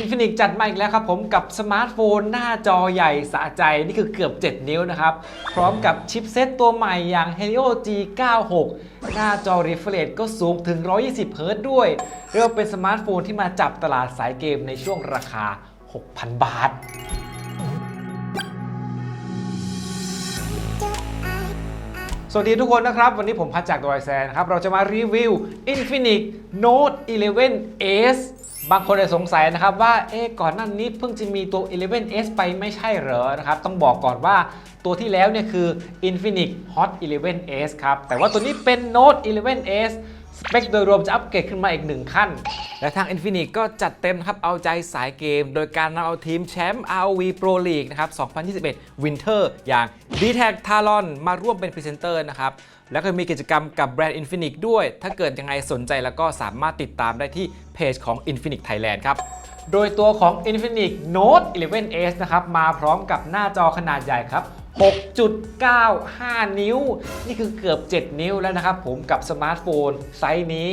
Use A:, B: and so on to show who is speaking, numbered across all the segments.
A: Infinix จัดมาอีกแล้วครับผมกับสมาร์ทโฟนหน้าจอใหญ่สะใจนี่คือเกือบ 7 นิ้วนะครับ พร้อมกับชิปเซตตัวใหม่อย่าง Helio G96 หน้าจอ refresh ก็สูงถึง 120เฮิรตด้วย เรียกว่าเป็นสมาร์ทโฟนที่มาจับตลาดสายเกมในช่วงราคา 6,000 บาทสวัสดีทุกคนนะครับ วันนี้ผมพัดจากดอยแซนครับ เราจะมารีวิว Infinix Note 11s บางคนอาจจะสงสัยนะครับว่าเอ๊ะก่อนหน้านี้เพิ่งจะมีตัว 11s ไปไม่ใช่เหรอนะครับ ต้องบอกก่อนว่าตัวที่แล้วเนี่ยคือ Infinix Hot 11s ครับ แต่ว่าตัวนี้เป็น Note 11s สเปคโดยรวมจะอัปเกรดขึ้นมาอีกหนึ่งขั้น และทาง Infinix ก็จัดเต็มครับ เอาใจสายเกม โดยการนำเอาทีมแชมป์ ROV Pro League นะครับ 2021 Winter อย่าง d t a c Talon มาร่วมเป็นพรีเซนเตอร์นะครับ แล้วก็มีกิจกรรมกับแบรนด์ Infinix ด้วย ถ้าเกิดยังไงสนใจแล้วก็สามารถติดตามได้ที่เพจของ Infinix Thailand ครับโดยตัวของ Infinix Note 11s นะครับมาพร้อมกับหน้าจอขนาดใหญ่ครับ 6.95 นิ้ว นี่คือเกือบ 7 นิ้วแล้วนะครับผมกับสมาร์ทโฟนไซส์นี้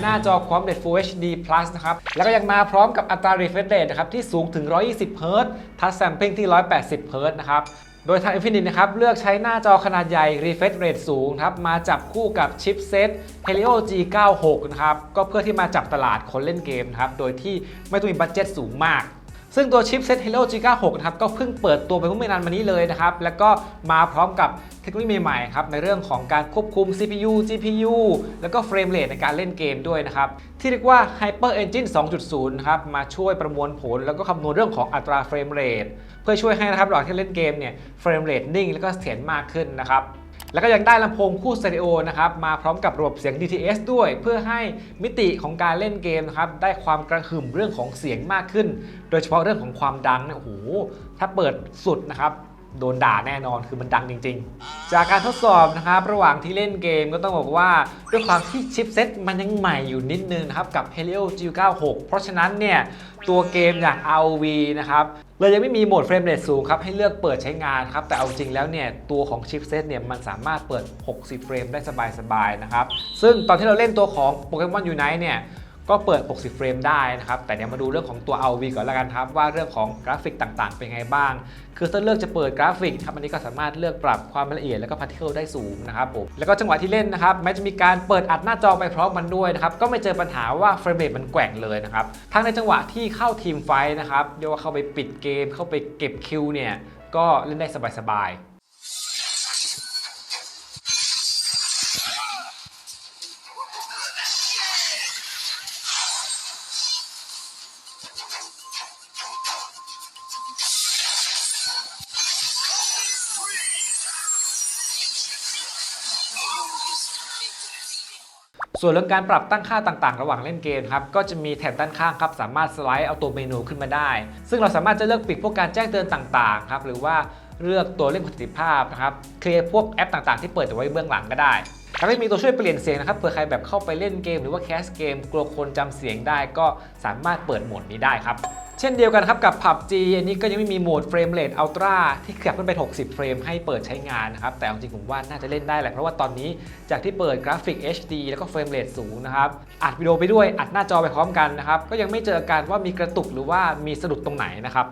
A: หน้าจอความเร็ว Full HD Plus นะครับ แล้วก็ยังมาพร้อมกับอัตรา refresh rate นะครับ ที่สูงถึง 120 Hz ทัชแซมเพิงที่ 180 Hz นะครับโดยทาง Infinix นะครับ เลือกใช้หน้าจอขนาดใหญ่ refresh rate สูงครับ มาจับคู่กับชิปเซต Helio G96 นะครับ ก็เพื่อที่มาจับตลาดคนเล่นเกมนะครับ โดยที่ไม่ต้องมีบัตเจ็ตสูงมาก ซึ่งตัวชิปเซต Helio G96 นะครับก็เพิ่งเปิดตัวไปเมื่อไม่นานมานี้เลยนะครับ แล้วก็มาพร้อมกับเทคโนโลยีใหม่ๆครับในเรื่องของการควบคุม CPU GPU แล้วก็เฟรมเรทในการเล่นเกมด้วยนะครับ ที่เรียกว่า Hyper Engine 2.0นะครับมาช่วยประมวลผล แล้วก็คำนวณเรื่องของอัตราเฟรมเรทเพื่อช่วยให้นะครับระหว่างที่เล่นเกมเนี่ยเฟรมเรทนิ่งแล้วก็เสถียรมากขึ้นนะครับ แล้วก็ยังได้ลำโพงคู่สเตอริโอนะครับมาพร้อมกับระบบเสียง DTS ด้วย เพื่อให้มิติของการเล่นเกมนะครับได้ความกระหึ่มเรื่องของเสียงมากขึ้น โดยเฉพาะเรื่องของความดังเนี่ยโอ้โหถ้าเปิดสุดนะครับ โดนด่าแน่นอนคือมันดังจริง ๆ จากการทดสอบนะครับระหว่างที่เล่นเกมก็ต้องบอกว่าด้วยความที่ชิปเซ็ตมันยังใหม่อยู่นิดนึงนะครับกับ Helio G96 เพราะฉะนั้นเนี่ยตัวเกมอย่าง ROV นะครับเลยยังไม่มีโหมดเฟรมเรทสูงครับให้เลือกเปิดใช้งานครับแต่เอาจริงแล้วเนี่ยตัวของชิปเซตเนี่ยมันสามารถเปิด 60 เฟรมได้สบายๆนะครับซึ่งตอนที่เราเล่นตัวของ Pokemon Unite เนี่ย ก็เปิด 60 เฟรมได้นะครับ แต่เดี๋ยวมาดูเรื่องของตัว RV ก่อนล้วกันครับ ว่าเรื่องของกราฟิกต่างๆ เป็นไงบ้าง คือถ้าเลือกจะเปิดกราฟิกครับอันนี้ก็สามารถเลือกปรับความละเอียดแล้วก็พาร์ติเคิลได้สูงนะครับผม แล้วก็จังหวะที่เล่นนะครับแม้จะมีการเปิดอัดหน้าจอไปพร้อมมันด้วยนะครับ ก็ไม่เจอปัญหาว่าเฟรมเรทมันแกว่งเลยนะครับ ทั้งในจังหวะที่เข้าทีมไฟท์นะครับ เรียกว่าเข้าไปปิดเกม เข้าไปเก็บคิวเนี่ย ก็เล่นได้สบายๆ ส่วนเรื่องการปรับตั้งค่าต่างๆ ระหว่างเล่นเกมครับก็จะมีแถบด้านข้างครับสามารถสไลด์เอาตัวเมนูขึ้นมาได้ ซึ่งเราสามารถจะเลือกปิดพวกการแจ้งเตือนต่างๆครับหรือว่าเลือกตัวเล่นประสิทธิภาพนะครับเคลียร์พวกแอปต่างๆ ที่เปิดไว้เบื้องหลังก็ได้แล้วก็มีตัวช่วยเปลี่ยนเสียงนะครับเผื่อใครแบบเข้าไปเล่นเกม หรือว่าแคสเกมกลัวคนจำเสียงได้ก็สามารถเปิดโหมดนี้ได้ครับ เช่นเดียวกันครับกับ PUBG อันนี้ก็ยังไม่มีโหมดเฟรมเรทอัลตร้าที่ขยับขึ้นไป 60 เฟรมให้เปิดใช้งานนะครับ แต่เอาจริงผมว่าน่าจะเล่นได้แหละ เพราะว่าตอนนี้จากที่เปิดกราฟิก HD แล้วก็เฟรมเรทสูงนะครับ อัดวิดีโอไปด้วยอัดหน้าจอไปพร้อมกันนะครับ ก็ยังไม่เจออาการว่ามีกระตุกหรือว่ามีสะดุดตรงไหนนะครับ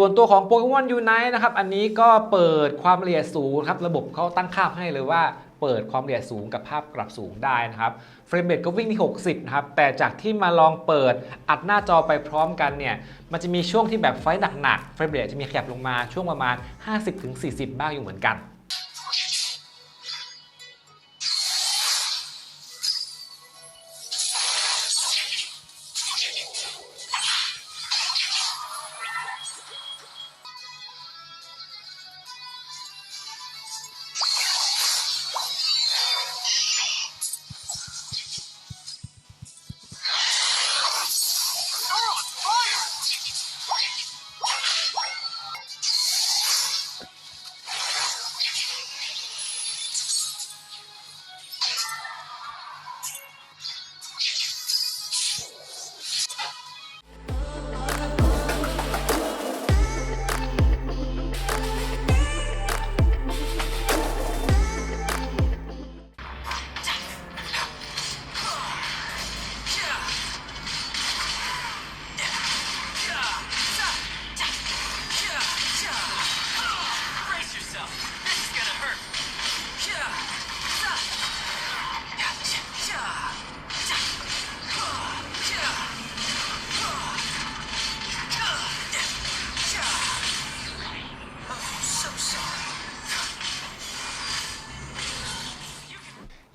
A: ส่วนตัวของโปรควอนยูไนต์นะครับ อันนี้ก็เปิดความละเอียดสูงครับ ระบบเขาตั้งค่าให้เลยว่าเปิดความละเอียดสูงกับภาพกลับสูงได้นะครับ เฟรมเรทก็วิ่งที่ 60 นะครับ แต่จากที่มาลองเปิดอัดหน้าจอไปพร้อมกันเนี่ย มันจะมีช่วงที่แบบไฟหนักๆ เฟรมเรทจะมีขยับลงมาช่วงประมาณ 50-40 บ้างอยู่เหมือนกัน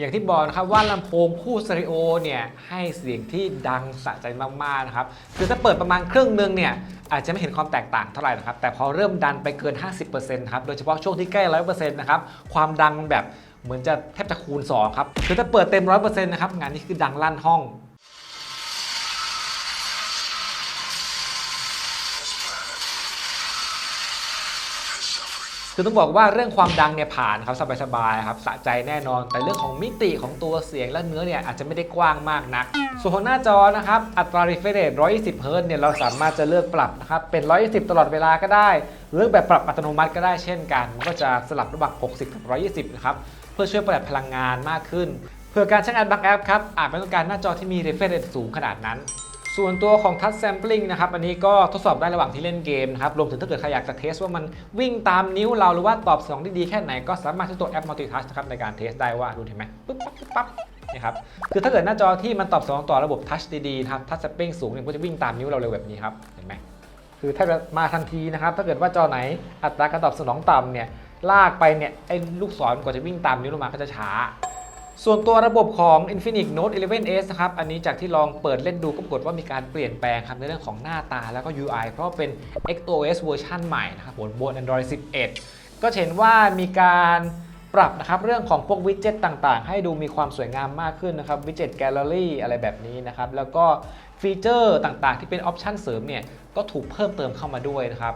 A: อย่างที่บอกนะครับว่าลำโพงคู่สเตอริโอเนี่ยให้เสียงที่ดังสะใจมากๆนะครับคือถ้าเปิดประมาณครึ่งหนึงเนี่ยอาจจะไม่เห็นความแตกต่างเท่าไหร่นะครับแต่พอเริ่มดันไปเกิน 50%นครับโดยเฉพาะช่วงที่ใกล้ 100%นะครับความดังแบบเหมือนจะแทบจะคูณ2ครับคือถ้าเปิดเต็ม 100%นะครับงานนี้คือดังลั่นห้อง คือต้องบอกว่าเรื่องความดังเนี่ยผ่านครับสบายๆครับสะใจแน่นอน แต่เรื่องของมิติของตัวเสียงและเนื้อเนี่ยอาจจะไม่ได้กว้างมากนัก ส่วนของหน้าจอนะครับอัตรา refresh rate 120 เฮิร์ตเนี่ยเราสามารถจะเลือกปรับนะครับเป็น 120 ตลอดเวลาก็ได้หรือแบบปรับอัตโนมัติก็ได้เช่นกันมันก็จะสลับระหว่าง 60 กับ 120 นะครับเพื่อช่วยประหยัดพลังงานมากขึ้นเพื่อการใช้งานบางแอปครับอาจไม่ต้องการหน้าจอที่มี refresh rate สูงขนาดนั้น ส่วนตัวของ Touch Sampling นะครับ อันนี้ก็ทดสอบได้ระหว่างที่เล่นเกมนะครับ รวมถึงถ้าเกิดใครอยากจะเทสว่ามันวิ่งตามนิ้วเราหรือว่าตอบสนองได้ดีแค่ไหน ก็สามารถใช้ตัวแอป Multi Touch นะครับในการเทสได้ว่าดูเห็นไหมปึ๊บปั๊บปึ๊บปั๊บนี่ครับคือถ้าเกิดหน้าจอที่มันตอบสนองต่อระบบ Touch ดีๆนะครับ Touch Sampling สูงเนี่ยก็จะวิ่งตามนิ้วเราเร็วแบบนี้ครับเห็นไหมคือถ้าจะมาทันทีนะครับ ถ้าเกิดว่าจอไหนอัตราการตอบสนองต่ำเนี่ยลากไปเนี่ยไอ้ลูกศรกว่าจะวิ่งตามนิ้วลงมาก็จะช้า ส่วนตัวระบบของ Infinix Note 11s นะครับ อันนี้จากที่ลองเปิดเล่นดูก็ปรากฏว่ามีการเปลี่ยนแปลงครับในเรื่องของหน้าตาแล้วก็ UI เพราะเป็น XOS เวอร์ชันใหม่นะครับบนบน Android 11 ก็เห็นว่ามีการปรับนะครับเรื่องของพวกวิดเจ็ตต่างๆ ให้ดูมีความสวยงามมากขึ้นนะครับวิดเจ็ตแกลเลอรี่อะไรแบบนี้นะครับ แล้วก็ฟีเจอร์ต่างๆ ที่เป็นออปชันเสริมเนี่ยก็ถูกเพิ่มเติมเข้ามาด้วยนะครับ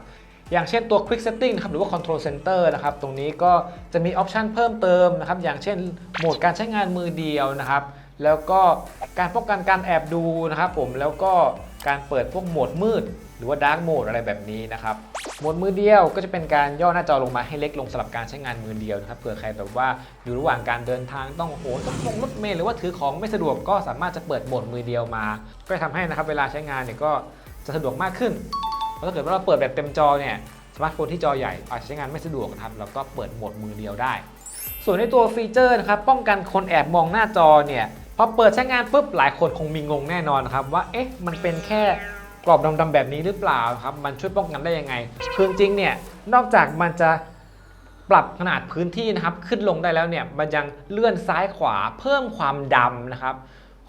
A: อย่างเช่นตัว Quick Setting นะครับหรือว่า Control Center นะครับตรงนี้ก็จะมีออปชันเพิ่มเติมนะครับอย่างเช่นโหมดการใช้งานมือเดียวนะครับแล้วก็การป้องกันการแอบดูนะครับผมแล้วก็การเปิดพวกโหมดมืด หรือว่า Dark Mode อะไรแบบนี้นะครับโหมดมือเดียวก็จะเป็นการย่อหน้าจอลงมาให้เล็กลงสำหรับการใช้งานมือเดียวนะครับเผื่อใครแบบว่าอยู่ระหว่างการเดินทางต้องโอ้โหต้องลงรถเมล์หรือว่าถือของไม่สะดวกก็สามารถจะเปิดโหมดมือเดียวมา ก็จะทำให้นะครับเวลาใช้งานเนี่ยก็จะสะดวกมากขึ้น ถ้าเกิดว่าเราเปิดแบบเต็มจอเนี่ยสมาร์ทโฟนที่จอใหญ่อาจจะใช้งานไม่สะดวกนะครับเราก็เปิดโหมดมือเดียวได้ ส่วนในตัวฟีเจอร์นะครับป้องกันคนแอบมองหน้าจอเนี่ยพอเปิดใช้งานปุ๊บหลายคนคงมีงงแน่นอนนครับว่าเอ๊ะมันเป็นแค่กรอบดำๆแบบนี้หรือเปล่าครับมันช่วยป้องกันได้ยังไงคือจริงเนี่ยนอกจากมันจะปรับขนาดพื้นที่นะครับขึ้นลงได้แล้วเนี่ยมันยังเลื่อนซ้ายขวาเพิ่มความดำนะครับ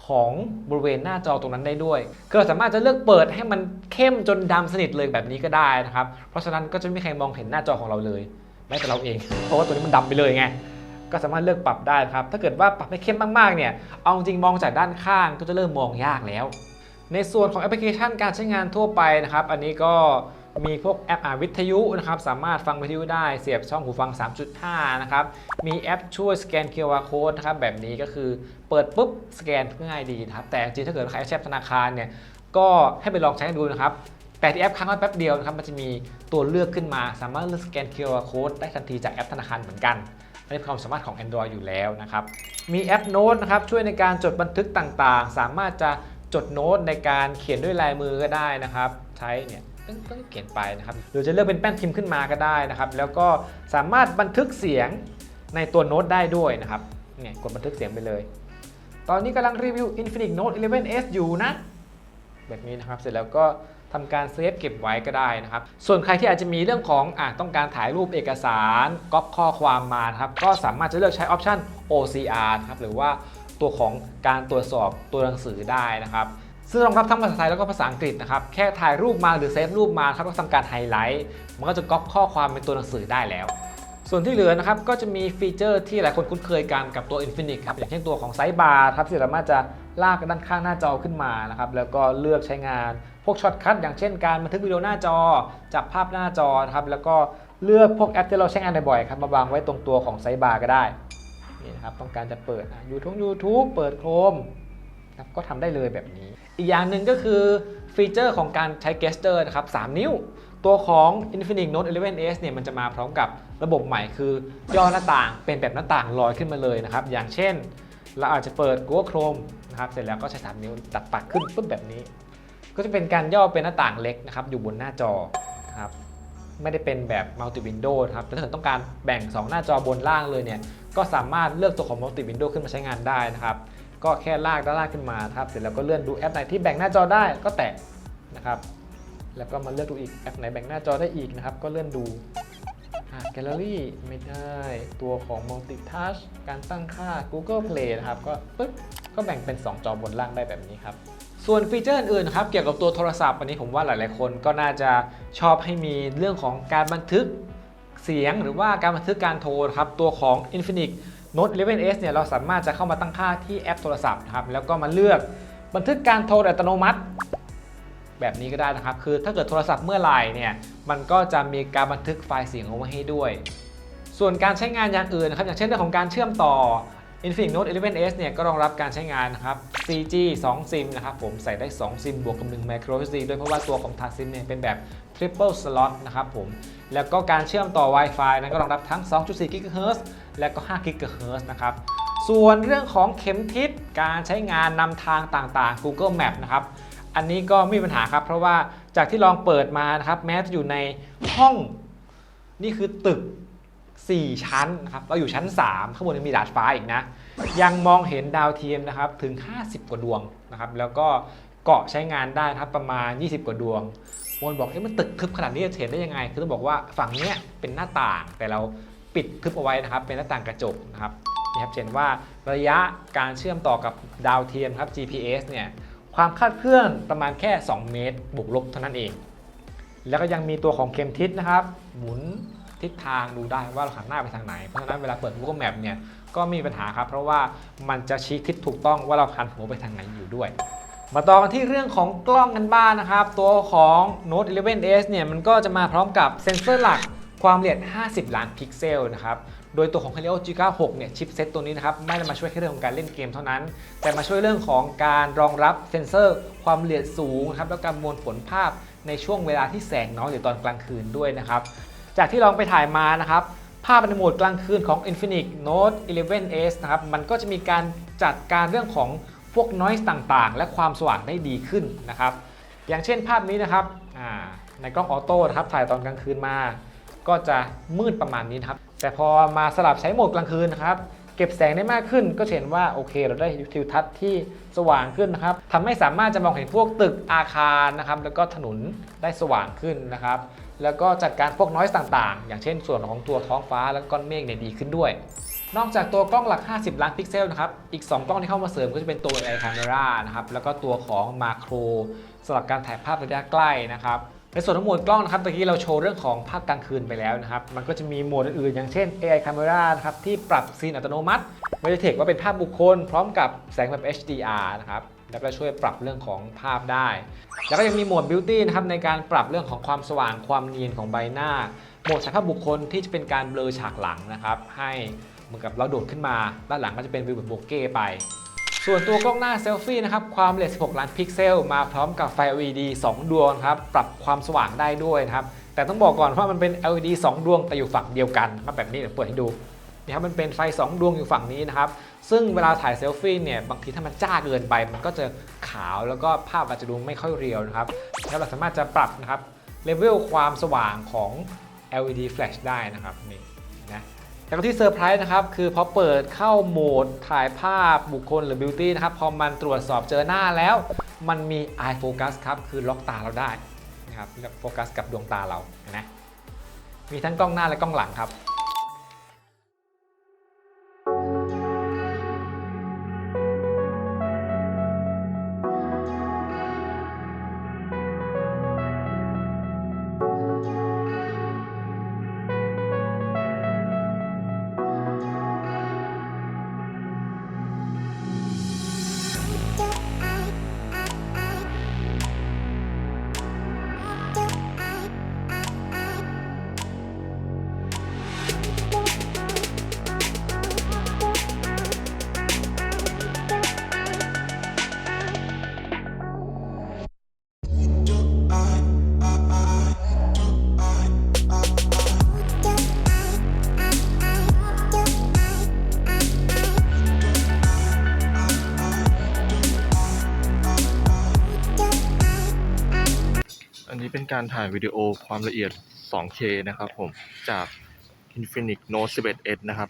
A: ของบริเวณหน้าจอตรงนั้นได้ด้วยคือเราสามารถจะเลือกเปิดให้มันเข้มจนดำสนิทเลยแบบนี้ก็ได้นะครับ เพราะฉะนั้นก็จะไม่มีใครมองเห็นหน้าจอของเราเลยแม้แต่เราเอง เพราะว่าตัวนี้มันดำไปเลยไงก็สามารถเลือกปรับได้ครับ ถ้าเกิดว่าปรับให้เข้มมากๆ เนี่ย เอาจริงมองจากด้านข้างก็จะเริ่มมองยากแล้ว ในส่วนของแอปพลิเคชันการใช้งานทั่วไปนะครับ อันนี้ก็ มีพวกแอปอ่าวิทยุนะครับสามารถฟังวิทยุได้เสียบช่องหูฟัง 3.5 นะครับ มีแอปช่วยสแกน QR code นะครับแบบนี้ก็คือเปิดปุ๊บสแกนง่ายดีนะครับ แต่จริงถ้าเกิดใครใช้แอปธนาคารเนี่ยก็ให้ไปลองใช้ดูนะครับแต่ที่แอปค้างไว้แป๊บเดียวนะครับมันจะมีตัวเลือกขึ้นมา สามารถเลือกสแกน QR code ได้ทันทีจากแอปธนาคารเหมือนกันอันนี้เป็นความสามารถของ Android อยู่แล้วนะครับ มีแอปโน้ตนะครับช่วยในการจดบันทึกต่างๆ สามารถจะจดโน้ตในการเขียนด้วยลายมือก็ได้นะครับ ใช้เนี่ย ตึ้งตึ้งเขียนไปนะครับหรือจะเลือกเป็นแป้นพิมพ์ขึ้นมาก็ได้นะครับ แล้วก็สามารถบันทึกเสียงในตัวโน้ตได้ด้วยนะครับเนี่ยกดบันทึกเสียงไปเลย ตอนนี้กำลังรีวิว Infinix Note 11s อยู่นะ แบบนี้นะครับ เสร็จแล้วก็ทำการเซฟเก็บไว้ก็ได้นะครับ ส่วนใครที่อาจจะมีเรื่องของอต้องการถ่ายรูปเอกสารก๊อปข้อความมาครับ ก็สามารถจะเลือกใช้ออปชัน OCR ครับ หรือว่าตัวของการตรวจสอบตัวหนังสือได้นะครับ ซึ่งรองรับทั้งภาษาไทยแล้วก็ภาษาอังกฤษนะครับ แค่ถ่ายรูปมาหรือเซฟรูปมาครับก็ทำการไฮไลท์ มันก็จะก๊อปข้อความเป็นตัวหนังสือได้แล้ว ส่วนที่เหลือนะครับ ก็จะมีฟีเจอร์ที่หลายคนคุ้นเคยกันกับตัว Infinix ครับ อย่างเช่นตัวของไซส์บาร์ครับที่สามารถจะลากด้านข้างหน้าจอขึ้นมานะครับ แล้วก็เลือกใช้งาน พวกช็อตคัทอย่างเช่นการบันทึกวิดีโอหน้าจอ จับภาพหน้าจอนะครับ แล้วก็เลือกพวกแอปที่เราใช้งานบ่อยๆครับมาวางไว้ตรงตัวของไซส์บาร์ก็ได้ นี่นะครับ ต้องการจะเปิดยูทูบยูทูบเปิดโครม ครับก็ทำได้เลยแบบนี้ อีกอย่างหนึ่งก็คือฟีเจอร์ของการใช้ gesture นะครับ3นิ้ว ตัวของ Infinix Note 11s เนี่ยมันจะมาพร้อมกับระบบใหม่คือย่อหน้าต่างเป็นแบบหน้าต่างลอยขึ้นมาเลยนะครับ อย่างเช่น เราอาจจะเปิด Google Chrome นะครับเสร็จแล้วก็ใช้3นิ้วตัดปัดขึ้นปุ๊บแบบนี้ ก็จะเป็นการย่อเป็นหน้าต่างเล็กนะครับอยู่บนหน้าจอครับไม่ได้เป็นแบบ multi window นะครับแต่ถ้าเกิดต้องการแบ่ง 2 หน้าจอบนล่างเลยเนี่ย ก็สามารถเลือกตัวของ multi window ขึ้นมาใช้งานได้นะครับ ก็แค่ลากด้านล่างขึ้นมาครับเสร็จแล้วก็เลื่อนดูแอปไหนที่แบ่งหน้าจอได้ก็แตะนะครับ แล้วก็มาเลือกดูอีกแอปไหนแบ่งหน้าจอได้อีกนะครับ ก็เลื่อนดูอะแก Gallery ไม่ได้ ตัวของ Multi Touch การตั้งค่า Google Play นะครับ ก็ปึ๊บก็แบ่งเป็น 2 จอบนล่างได้แบบนี้ครับ ส่วนฟีเจอร์อื่นๆครับ เกี่ยวกับตัวโทรศัพท์อันนี้ผมว่าหลายๆคนก็น่าจะชอบให้มีเรื่องของการบันทึกเสียงหรือว่าการบันทึกการโทรครับ ตัวของ Infinix Note 11s เนี่ยเราสามารถจะเข้ามาตั้งค่าที่แอปโทรศัพท์นะครับแล้วก็มาเลือกบันทึกการโทรอัตโนมัติ แบบนี้ก็ได้นะครับ คือถ้าเกิดโทรศัพท์เมื่อไหร่เนี่ยมันก็จะมีการบันทึกไฟล์เสียงเอาไว้ให้ด้วย ส่วนการใช้งานอย่างอื่นนะครับอย่างเช่นเรื่องของการเชื่อมต่อ Infinix Note 11s เนี่ยก็รองรับการใช้งานนะครับ 4G 2 SIM นะครับผมใส่ได้ 2 SIM บวกกับ1 micro SD ด้วยเพราะว่าตัวของ t a SIM เนี่ยเป็นแบบ triple slot นะครับผม แล้วก็การเชื่อมต่อ Wi-Fi นั้นก็รองรับทั้ง 2.4 GHz และก็5 GHz นะครับ ส่วนเรื่องของเข็มทิศการใช้งานนำทางต่างๆ Google Map นะครับ อันนี้ก็ไม่มีปัญหาครับ เพราะว่าจากที่ลองเปิดมานะครับ แม้จะอยู่ในห้องนี่คือตึก 4 ชั้นนะครับ เราอยู่ชั้น 3 ข้างบนยังมีดาดฟ้าอีกนะ ยังมองเห็นดาวเทียมนะครับถึง 50 กว่าดวงนะครับ แล้วก็เกาะใช้งานได้นะครับประมาณ 20 กว่าดวงมนบอกเอ๊ะมันตึกทึบขนาดนี้จะเห็นได้ยังไง คือต้องบอกว่าฝั่งเนี้ยเป็นหน้าต่างแต่เรา ปิดทึบเอาไว้นะครับ เป็นหน้าต่างกระจกนะครับนี่ครับเห็นว่าระยะการเชื่อมต่อกับดาวเทียมครับ GPS เนี่ยความคาดเคลื่อนประมาณแค่ 2 เมตรบวกลบเท่านั้นเอง แล้วก็ยังมีตัวของเข็มทิศนะครับ หมุนทิศทางดูได้ว่าเราหันหน้าไปทางไหน เพราะฉะนั้นเวลาเปิด Google Map เนี่ยก็มีปัญหาครับ เพราะว่ามันจะชี้ทิศถูกต้องว่าเราหันหัวไปทางไหนอยู่ด้วย มาต่อกันที่เรื่องของกล้องกันบ้างนะครับ ตัวของ Note 11s เนี่ยมันก็จะมาพร้อมกับเซ็นเซอร์หลัก ความละเอียด 50 ล้านพิกเซลนะครับ โดยตัวของ Helio G96 เนี่ยชิปเซตตัวนี้นะครับไม่ได้มาช่วยแค่เรื่องของการเล่นเกมเท่านั้น แต่มาช่วยเรื่องของการรองรับเซ็นเซอร์ ความละเอียดสูงครับแล้วการมวลผลภาพในช่วงเวลาที่แสงน้อยหรือตอนกลางคืนด้วยนะครับ จากที่ลองไปถ่ายมานะครับภาพในโหมดกลางคืนของ Infinix Note 11s นะครับมันก็จะมีการจัดการเรื่องของพวก noise ต่างๆ และความสว่างได้ดีขึ้นนะครับ อย่างเช่นภาพนี้นะครับในกล้องออโต้นะครับถ่ายตอนกลางคืนมา ก็จะมืดประมาณนี้นะครับ แต่พอมาสลับใช้โหมดกลางคืนนะครับ เก็บแสงได้มากขึ้นก็เห็นว่าโอเค เราได้ทิวทัศน์ที่สว่างขึ้นนะครับทำให้สามารถจะมองเห็นพวกตึกอาคารนะครับ แล้วก็ถนนได้สว่างขึ้นนะครับ แล้วก็จัดการพวกน้อยต่างๆ อย่างเช่น ส่วนของตัวท้องฟ้าและก้อนเมฆเนี่ยดีขึ้นด้วยนอกจากตัวกล้องหลัก 50 ล้านพิกเซลนะครับ อีก 2 กล้องที่เข้ามาเสริมก็จะเป็นตัว AI Camera นะครับ แล้วก็ตัวของ Macro สำหรับการถ่ายภาพระยะใกล้นะครับ ในส่วนของโหมดกล้องนะครับตะกี้เราโชว์เรื่องของภาพกลางคืนไปแล้วนะครับ มันก็จะมีโหมดอื่นๆ อย่างเช่น AI Camera นะครับที่ปรับซีนอัตโนมัติไม่ได้เทคว่าเป็นภาพบุคคล พร้อมกับแสงแบบ HDR นะครับแล้วก็ช่วยปรับเรื่องของภาพได้ แล้วก็ยังมีโหมด Beauty นะครับในการปรับเรื่องของความสว่างความเนียนของใบหน้า โหมดฉายภาพบุคคลที่จะเป็นการเบลอฉากหลังนะครับให้เหมือนกับเราโดดขึ้นมาด้านหลังก็จะเป็นวิวแบบโบเก้ไป ส่วนตัวกล้องหน้าเซลฟี่นะครับความละเอียด 16 ล้านพิกเซล มาพร้อมกับไฟ LED 2 ดวงครับปรับความสว่างได้ด้วยนะครับแต่ต้องบอกก่อนว่ามันเป็น LED 2 ดวงแต่อยู่ฝั่งเดียวกันมาแบบนี้เดี๋ยวเปิดให้ดูนี่ครับมันเป็นไฟ 2 ดวงอยู่ฝั่งนี้นะครับซึ่งเวลาถ่ายเซลฟี่เนี่ยบางทีถ้ามันจ้าเกินไป มันก็จะขาวแล้วก็ภาพอาจจะดูไม่ค่อยเรียวนะครับแล้วเราสามารถจะปรับนะครับเลเวลความสว่างของ LED flash ได้นะครับนี่ แต่ก็ที่เซอร์ไพรส์นะครับ คือพอเปิดเข้าโหมดถ่ายภาพบุคคลหรือบิวตี้นะครับ พอมันตรวจสอบเจอหน้าแล้ว มันมี eye focus ครับ คือล็อกตาเราได้นะครับโฟกัสกับดวงตาเรานะมีทั้งกล้องหน้าและกล้องหลังครับ
B: การถ่ายวิดีโอความละเอียด 2K นะครับผม จาก Infinix Note 11s นะครับ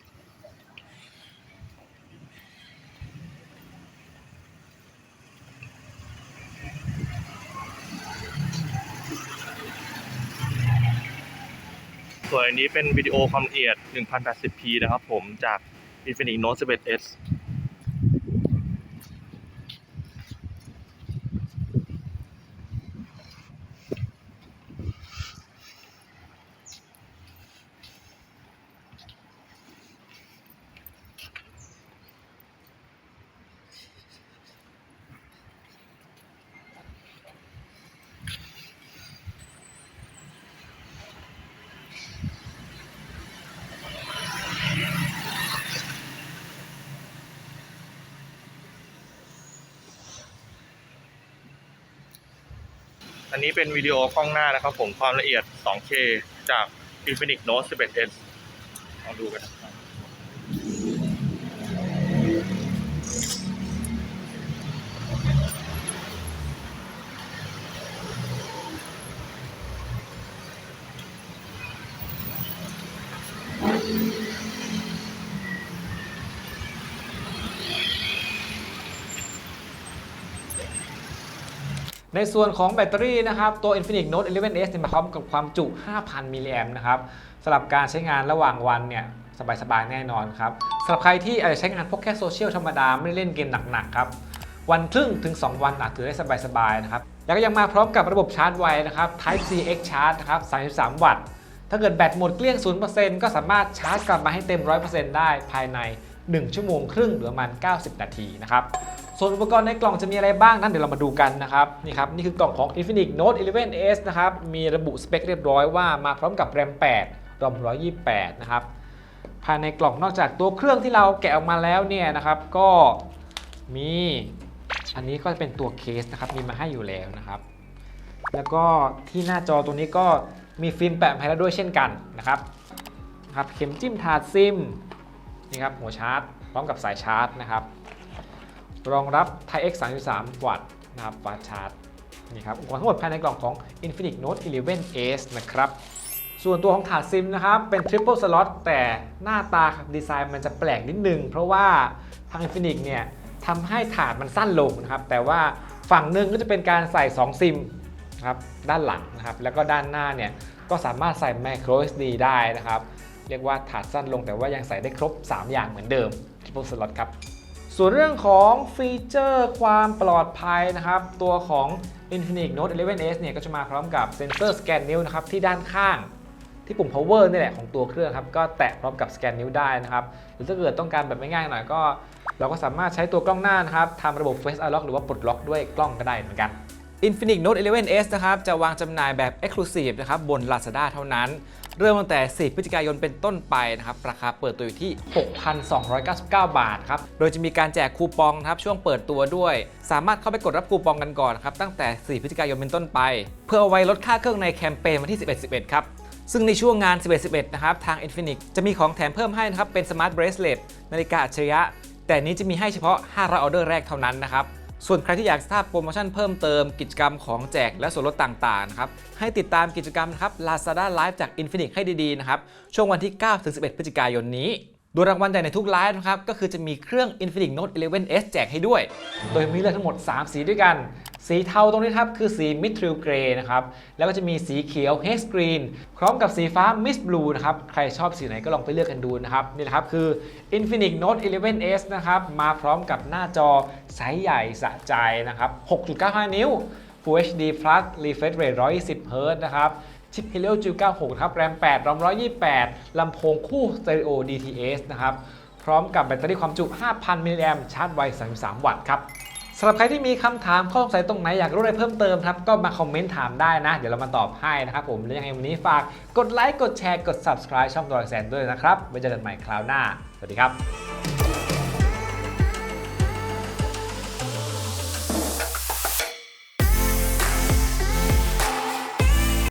B: ส่วนอันนี้เป็นวิดีโอความละเอียด 1080p นะครับผม จาก Infinix Note 11s อันนี้เป็นวิดีโอกล้องหน้านะครับผมความละเอียด 2K จาก Infinix Note 11s ลองดูกัน
A: ในส่วนของแบตเตอรี่นะครับตัว Infinix Note 11s เนี่ยมาพร้อมกับความจุ 5,000 มิลลิแอมป์นะครับสำหรับการใช้งานระหว่างวันเนี่ยสบายๆ แน่นอนครับสำหรับใครที่อาจจะใช้งานพวกแค่โซเชียลธรรมดา ไม่ได้เล่นเกมหนักๆครับวันครึ่งถึง 2 วันอาจถือได้สบายๆนะครับแล้วก็ยังมาพร้อมกับระบบชาร์จไวนะครับ Type C X Charge นะครับ33 วัตต์ ถ้าเกิดแบตหมดเกลี้ยง 0%ก็สามารถชาร์จกลับมาให้เต็ม 100%ได้ภายใน 1 ชั่วโมงครึ่งหรือประมาณ 90 นาทีนะครับ ส่วนอุปกรณ์ในกล่องจะมีอะไรบ้างนั้นเดี๋ยวเรามาดูกันนะครับนี่ครับนี่คือกล่องของ Infinix Note 11s นะครับมีระบุสเปคเรียบร้อยว่ามาพร้อมกับ RAM 8 ROM 128 นะครับภายในกล่องนอกจากตัวเครื่องที่เราแกะออกมาแล้วเนี่ยนะครับก็มีอันนี้ก็จะเป็นตัวเคสนะครับมีมาให้อยู่แล้วนะครับ แล้วก็ที่หน้าจอตัวนี้ก็มีฟิล์มแปะมาให้แล้วด้วยเช่นกันนะครับครับเข็มจิ้มถาดซิมนี่ครับหัวชาร์จพร้อมกับสายชาร์จนะครับ รองรับ Type X 33 วัตต์นะครับฟาชาร์จนี่ครับอุปกรณ์ทั้งหมดภายในกล่องของ Infinix Note 11s นะครับส่วนตัวของถาดซิมนะครับ เป็น Triple Slot แต่หน้าตาดีไซน์มันจะแปลกนิดนึง เพราะว่าทาง Infinix เนี่ยทำให้ถาดมันสั้นลงนะครับ แต่ว่าฝั่งหนึ่งก็จะเป็นการใส่ 2 ซิมนะครับด้านหลังนะครับ แล้วก็ด้านหน้าเนี่ยก็สามารถใส่ Micro SD ได้นะครับ เรียกว่าถาดสั้นลงแต่ว่ายังใส่ได้ครบ 3 อย่างเหมือนเดิม Triple Slot ครับ ส่วนเรื่องของฟีเจอร์ความปลอดภัยนะครับ ตัวของ Infinix Note 11s เนี่ยก็จะมาพร้อมกับเซ็นเซอร์สแกนนิ้วนะครับที่ด้านข้างที่ปุ่ม power นี่แหละของตัวเครื่องครับก็แตะพร้อมกับสแกนนิ้วได้นะครับหรือถ้าเกิดต้องการแบบไม่ง่ายหน่อยก็ เราก็สามารถใช้ตัวกล้องหน้านะครับทำระบบ Face Unlock หรือว่าปลดล็อกด้วยกล้องก็ได้เหมือนกัน Infinix Note 11s นะครับจะวางจำหน่ายแบบ Exclusive นะครับบน Lazada เท่านั้น เริ่มตั้งแต่ 4 พฤศจิกายนเป็นต้นไปนะครับราคาเปิดตัวอยู่ที่ 6,299 บาทครับโดยจะมีการแจกคูปองนะครับช่วงเปิดตัวด้วย สามารถเข้าไปกดรับคูปองกันก่อนนะครับตั้งแต่ 4 พฤศจิกายนเป็นต้นไป เพื่อเอาไว้ลดค่าเครื่องในแคมเปญวันที่ 11-11 ครับซึ่งในช่วงงาน 11-11 นะครับ ทาง Infinix จะมีของแถมเพิ่มให้นะครับ เป็น Smart Bracelet นาฬิกาอัจฉริยะ แต่นี้จะมีให้เฉพาะ 500 ออเดอร์แรกเท่านั้นนะครับ ส่วนใครที่อยากทราบโปรโมชั่นเพิ่มเติมกิจกรรมของแจกและส่วนลดต่างๆนะครับให้ติดตามกิจกรรมนะครับ Lazada Live จาก Infinix ให้ดีๆนะครับช่วงวันที่ 9-11 พฤศจิกายนนี้โดยรางวัลใหญ่ในทุกไลฟ์นะครับ ก็คือจะมีเครื่อง Infinix Note 11s แจกให้ด้วย โดยมีเลือกทั้งหมด 3 สีด้วยกัน สีเทาตรงนี้ครับคือสี Mithril Grey นะครับ แล้วก็จะมีสีเขียว Haze Green พร้อมกับสีฟ้า Mist Blue นะครับ ใครชอบสีไหนก็ลองไปเลือกกันดูนะครับ นี่แหละครับคือ Infinix Note 11s นะครับ มาพร้อมกับหน้าจอไซส์ใหญ่สะใจนะครับ 6.95 นิ้ว Full HD Plus Refresh Rate 120 Hz นะครับชิป Helio G96 ครับ RAM 8 ROM 128 ลำโพงคู่ Stereo DTS นะครับ พร้อมกับแบตเตอรี่ความจุ 5,000 มิลลิแอมชาร์จไว 33 วัตต์ครับ สำหรับใครที่มีคำถามข้อสงสัยตรงไหนอยากรู้อะไรเพิ่มเติมครับก็มาคอมเมนต์ถามได้นะ เดี๋ยวเรามาตอบให้นะครับผมและยังไงวันนี้ฝากกดไลค์กดแชร์กด subscribe ช่องตัวแสนด้วยนะครับไว้เจอกันใหม่คราวหน้า สวัสดีครับ